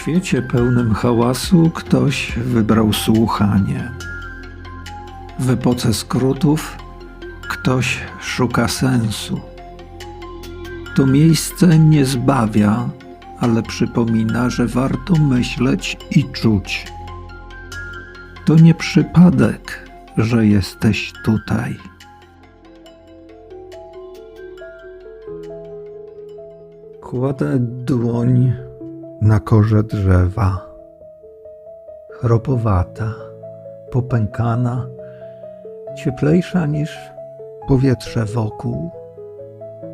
świecie pełnym hałasu ktoś wybrał słuchanie. W epoce skrótów ktoś szuka sensu. To miejsce nie zbawia, ale przypomina, że warto myśleć i czuć. To nie przypadek, że jesteś tutaj. Kładę dłoń na korze drzewa. Chropowata, popękana, cieplejsza niż powietrze wokół.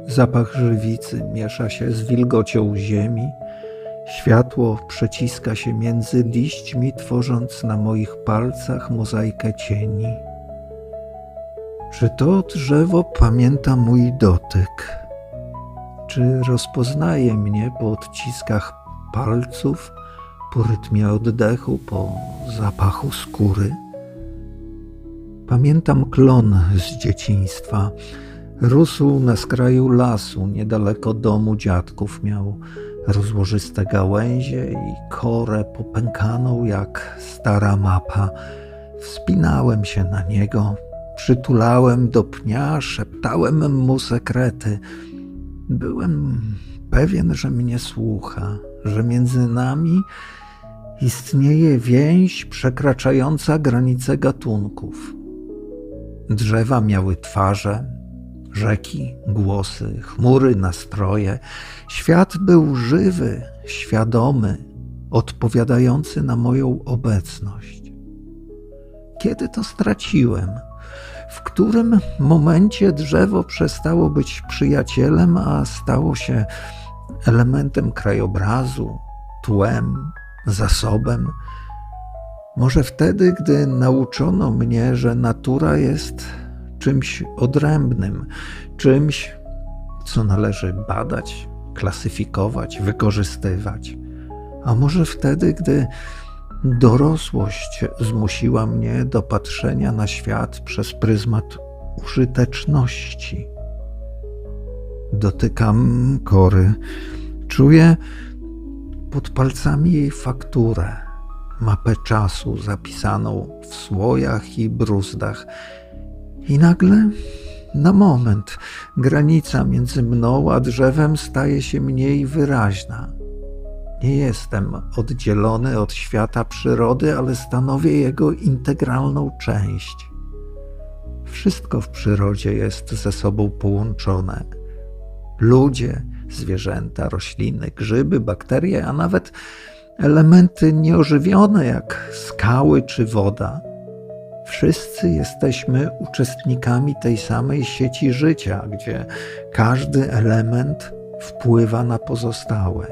Zapach żywicy miesza się z wilgocią ziemi. Światło przeciska się między liśćmi, tworząc na moich palcach mozaikę cieni. Czy to drzewo pamięta mój dotyk? Czy rozpoznaje mnie po odciskach palców, po rytmie oddechu, po zapachu skóry? Pamiętam klon z dzieciństwa. Rósł na skraju lasu, niedaleko domu dziadków. Miał rozłożyste gałęzie i korę popękaną jak stara mapa. Wspinałem się na niego, przytulałem do pnia, szeptałem mu sekrety. Byłem pewien, że mnie słucha, że między nami istnieje więź przekraczająca granice gatunków. Drzewa miały twarze, rzeki, głosy, chmury, nastroje. Świat był żywy, świadomy, odpowiadający na moją obecność. Kiedy to straciłem? W którym momencie drzewo przestało być przyjacielem, a stało się elementem krajobrazu, tłem, zasobem? Może wtedy, gdy nauczono mnie, że natura jest czymś odrębnym, czymś, co należy badać, klasyfikować, wykorzystywać. A może wtedy, gdy dorosłość zmusiła mnie do patrzenia na świat przez pryzmat użyteczności. Dotykam kory, czuję pod palcami jej fakturę, mapę czasu zapisaną w słojach i bruzdach. I nagle, na moment, granica między mną a drzewem staje się mniej wyraźna. Nie jestem oddzielony od świata przyrody, ale stanowię jego integralną część. Wszystko w przyrodzie jest ze sobą połączone. Ludzie, zwierzęta, rośliny, grzyby, bakterie, a nawet elementy nieożywione jak skały czy woda. Wszyscy jesteśmy uczestnikami tej samej sieci życia, gdzie każdy element wpływa na pozostałe.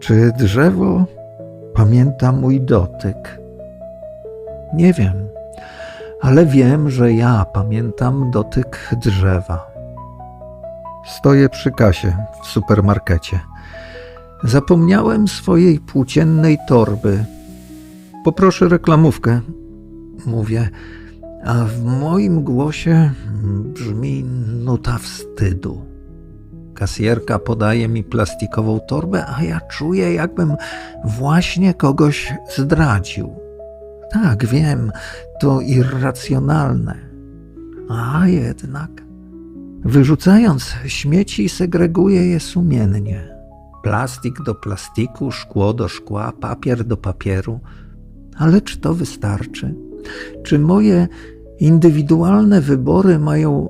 Czy drzewo pamięta mój dotyk? Nie wiem, ale wiem, że ja pamiętam dotyk drzewa. Stoję przy kasie w supermarkecie. Zapomniałem swojej płóciennej torby. Poproszę reklamówkę, mówię, a w moim głosie brzmi nuta wstydu. Kasjerka podaje mi plastikową torbę, a ja czuję, jakbym właśnie kogoś zdradził. Tak, wiem, to irracjonalne. A jednak. Wyrzucając śmieci, segreguję je sumiennie. Plastik do plastiku, szkło do szkła, papier do papieru. Ale czy to wystarczy? Czy moje indywidualne wybory mają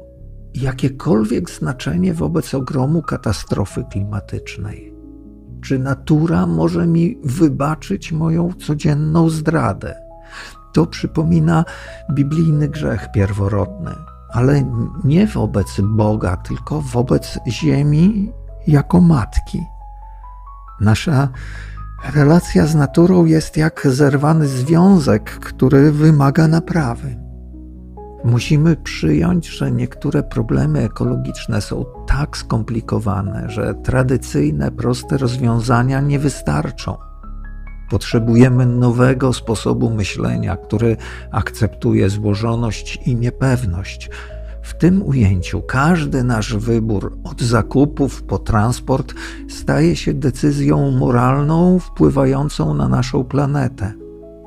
jakiekolwiek znaczenie wobec ogromu katastrofy klimatycznej? Czy natura może mi wybaczyć moją codzienną zdradę? To przypomina biblijny grzech pierworodny, ale nie wobec Boga, tylko wobec ziemi jako matki. Nasza relacja z naturą jest jak zerwany związek, który wymaga naprawy. Musimy przyjąć, że niektóre problemy ekologiczne są tak skomplikowane, że tradycyjne, proste rozwiązania nie wystarczą. Potrzebujemy nowego sposobu myślenia, który akceptuje złożoność i niepewność, W tym ujęciu każdy nasz wybór, od zakupów po transport, staje się decyzją moralną wpływającą na naszą planetę.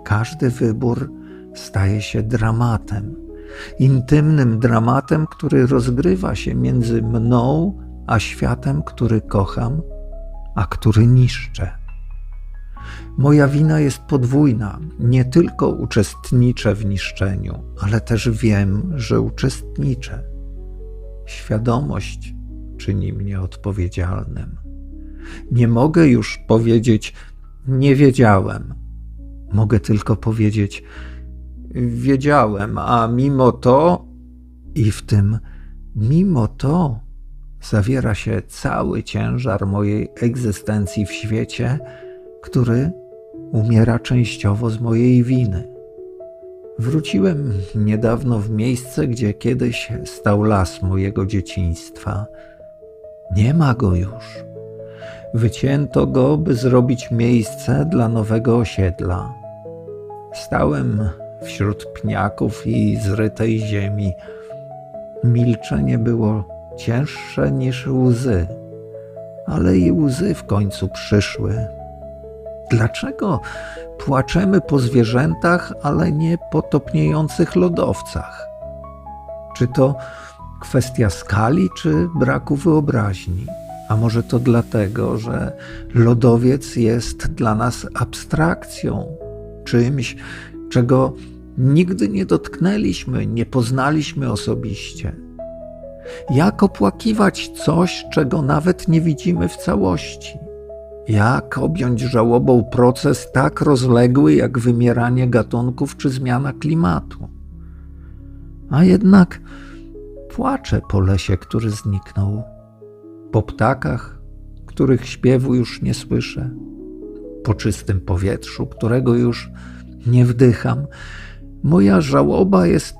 Każdy wybór staje się dramatem, intymnym dramatem, który rozgrywa się między mną a światem, który kocham, a który niszczę. Moja wina jest podwójna. Nie tylko uczestniczę w niszczeniu, ale też wiem, że uczestniczę. Świadomość czyni mnie odpowiedzialnym. Nie mogę już powiedzieć, nie wiedziałem. Mogę tylko powiedzieć, wiedziałem, a mimo to, i w tym mimo to zawiera się cały ciężar mojej egzystencji w świecie, który umiera częściowo z mojej winy. Wróciłem niedawno w miejsce, gdzie kiedyś stał las mojego dzieciństwa. Nie ma go już. Wycięto go, by zrobić miejsce dla nowego osiedla. Stałem wśród pniaków i zrytej ziemi. Milczenie było cięższe niż łzy, ale i łzy w końcu przyszły. Dlaczego płaczemy po zwierzętach, ale nie po topniejących lodowcach? Czy to kwestia skali, czy braku wyobraźni? A może to dlatego, że lodowiec jest dla nas abstrakcją, czymś, czego nigdy nie dotknęliśmy, nie poznaliśmy osobiście? Jak opłakiwać coś, czego nawet nie widzimy w całości? Jak objąć żałobą proces tak rozległy jak wymieranie gatunków czy zmiana klimatu? A jednak płaczę po lesie, który zniknął, po ptakach, których śpiewu już nie słyszę, po czystym powietrzu, którego już nie wdycham. Moja żałoba jest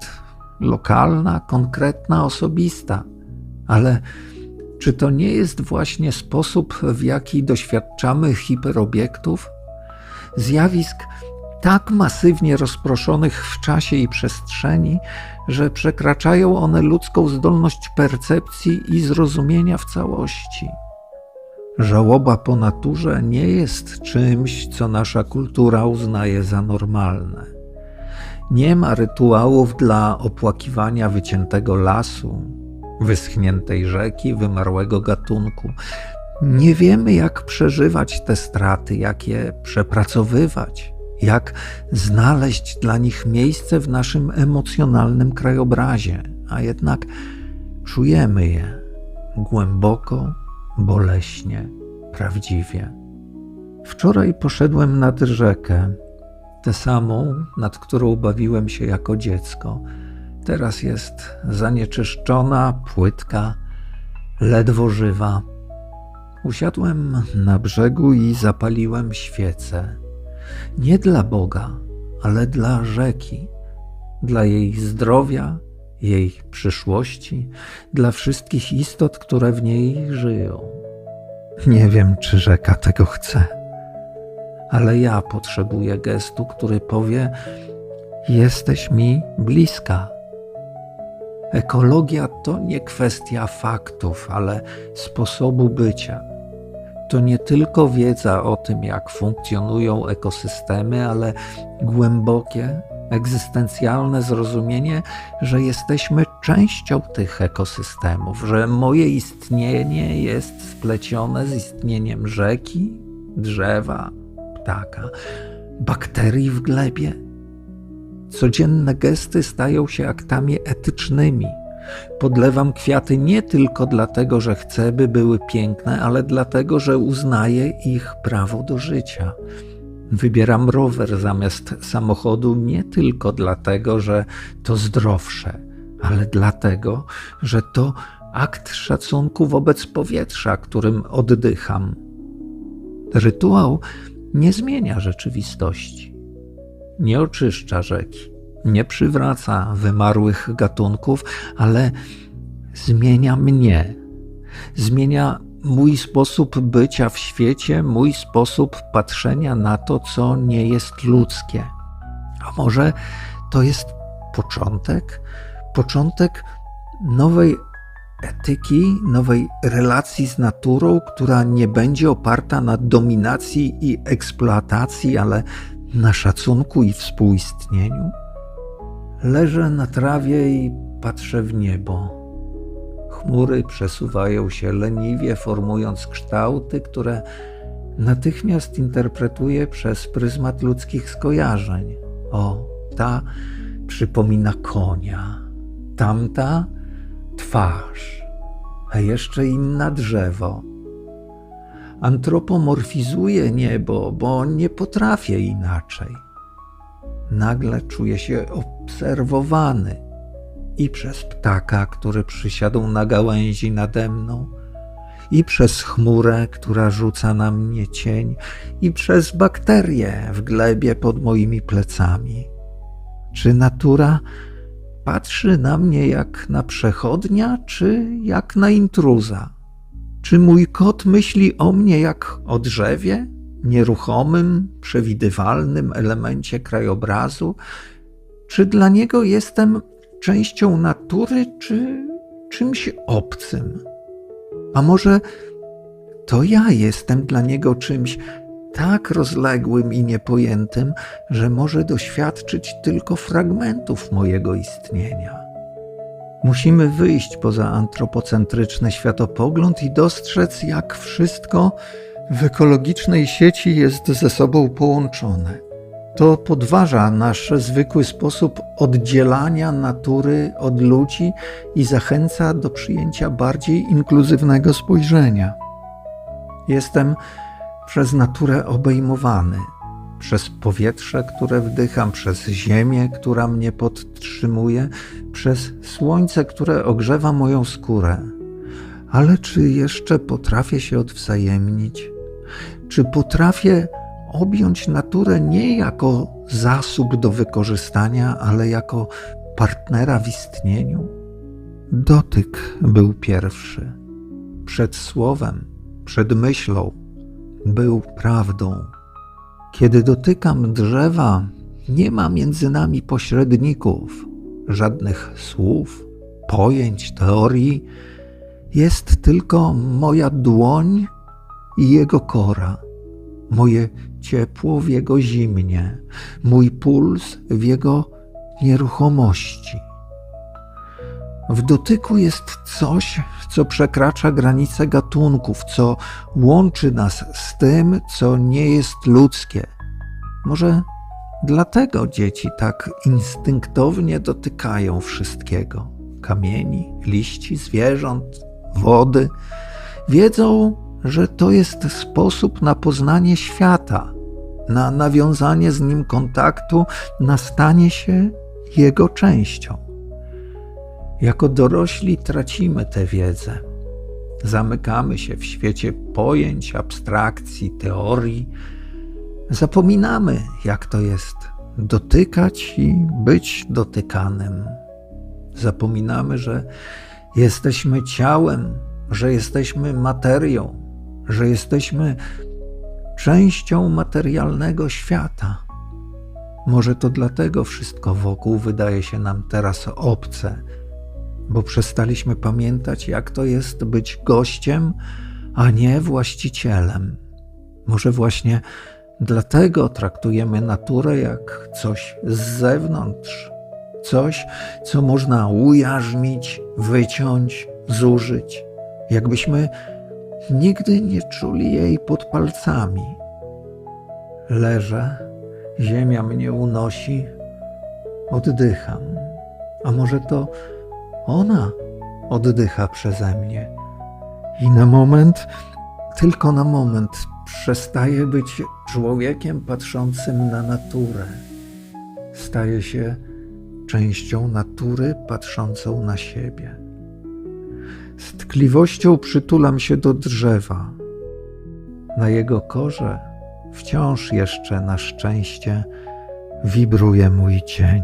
lokalna, konkretna, osobista, ale czy to nie jest właśnie sposób, w jaki doświadczamy hiperobiektów? Zjawisk tak masywnie rozproszonych w czasie i przestrzeni, że przekraczają one ludzką zdolność percepcji i zrozumienia w całości. Żałoba po naturze nie jest czymś, co nasza kultura uznaje za normalne. Nie ma rytuałów dla opłakiwania wyciętego lasu, wyschniętej rzeki, wymarłego gatunku. Nie wiemy, jak przeżywać te straty, jak je przepracowywać, jak znaleźć dla nich miejsce w naszym emocjonalnym krajobrazie, a jednak czujemy je głęboko, boleśnie, prawdziwie. Wczoraj poszedłem nad rzekę, tę samą, nad którą bawiłem się jako dziecko. Teraz jest zanieczyszczona, płytka, ledwo żywa. Usiadłem na brzegu i zapaliłem świecę. Nie dla Boga, ale dla rzeki, dla jej zdrowia, jej przyszłości, dla wszystkich istot, które w niej żyją. Nie wiem, czy rzeka tego chce, ale ja potrzebuję gestu, który powie: Jesteś mi bliska. Ekologia to nie kwestia faktów, ale sposobu bycia. To nie tylko wiedza o tym, jak funkcjonują ekosystemy, ale głębokie, egzystencjalne zrozumienie, że jesteśmy częścią tych ekosystemów, że moje istnienie jest splecione z istnieniem rzeki, drzewa, ptaka, bakterii w glebie Codzienne gesty stają się aktami etycznymi. Podlewam kwiaty nie tylko dlatego, że chcę, by były piękne, ale dlatego, że uznaję ich prawo do życia. Wybieram rower zamiast samochodu nie tylko dlatego, że to zdrowsze, ale dlatego, że to akt szacunku wobec powietrza, którym oddycham. Rytuał nie zmienia rzeczywistości nie oczyszcza rzeki, nie przywraca wymarłych gatunków, ale zmienia mnie, zmienia mój sposób bycia w świecie, mój sposób patrzenia na to, co nie jest ludzkie. A może to jest początek? Początek nowej etyki, nowej relacji z naturą, która nie będzie oparta na dominacji i eksploatacji, ale na szacunku i współistnieniu? Leżę na trawie i patrzę w niebo. Chmury przesuwają się leniwie, formując kształty, które natychmiast interpretuję przez pryzmat ludzkich skojarzeń. O, ta przypomina konia, tamta twarz, a jeszcze inna drzewo. Antropomorfizuję niebo, bo nie potrafię inaczej. Nagle czuję się obserwowany i przez ptaka, który przysiadł na gałęzi nade mną, i przez chmurę, która rzuca na mnie cień, i przez bakterie w glebie pod moimi plecami. Czy natura patrzy na mnie jak na przechodnia, czy jak na intruza? Czy mój kot myśli o mnie jak o drzewie, nieruchomym, przewidywalnym elemencie krajobrazu? Czy dla niego jestem częścią natury, czy czymś obcym? A może to ja jestem dla niego czymś tak rozległym i niepojętym, że może doświadczyć tylko fragmentów mojego istnienia. Musimy wyjść poza antropocentryczny światopogląd i dostrzec, jak wszystko w ekologicznej sieci jest ze sobą połączone. To podważa nasz zwykły sposób oddzielania natury od ludzi i zachęca do przyjęcia bardziej inkluzywnego spojrzenia. Jestem przez naturę obejmowany, przez powietrze, które wdycham, przez ziemię, która mnie podtrzymuje, przez słońce, które ogrzewa moją skórę. Ale czy jeszcze potrafię się odwzajemnić? Czy potrafię objąć naturę nie jako zasób do wykorzystania, ale jako partnera w istnieniu? Dotyk był pierwszy. Przed słowem, przed myślą był prawdą. Kiedy dotykam drzewa, nie ma między nami pośredników, żadnych słów, pojęć, teorii. Jest tylko moja dłoń i jego kora, moje ciepło w jego zimnie, mój puls w jego nieruchomości. W dotyku jest coś, co przekracza granice gatunków, co łączy nas z tym, co nie jest ludzkie. Może dlatego dzieci tak instynktownie dotykają wszystkiego kamieni, liści, zwierząt, wody. Wiedzą, że to jest sposób na poznanie świata, na nawiązanie z nim kontaktu, na stanie się jego częścią. Jako dorośli tracimy tę wiedzę. Zamykamy się w świecie pojęć, abstrakcji, teorii. Zapominamy, jak to jest dotykać i być dotykanym. Zapominamy, że jesteśmy ciałem, że jesteśmy materią, że jesteśmy częścią materialnego świata. Może to dlatego wszystko wokół wydaje się nam teraz obce, bo przestaliśmy pamiętać, jak to jest być gościem, a nie właścicielem. Może właśnie dlatego traktujemy naturę jak coś z zewnątrz, coś, co można ujarzmić, wyciąć, zużyć, jakbyśmy nigdy nie czuli jej pod palcami. Leżę, ziemia mnie unosi, oddycham, a może to ona oddycha przeze mnie. I na moment, tylko na moment, przestaje być człowiekiem patrzącym na naturę. Staje się częścią natury patrzącą na siebie. Z tkliwością przytulam się do drzewa. Na jego korze wciąż jeszcze na szczęście wibruje mój cień.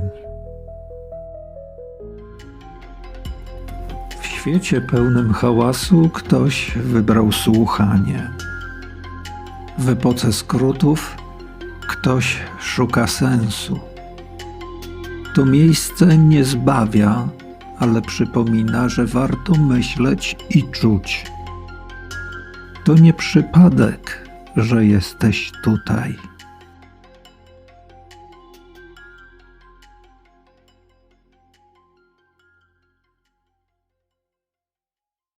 Świecie pełnym hałasu ktoś wybrał słuchanie. W epoce skrótów ktoś szuka sensu. To miejsce nie zbawia, ale przypomina, że warto myśleć i czuć. To nie przypadek, że jesteś tutaj.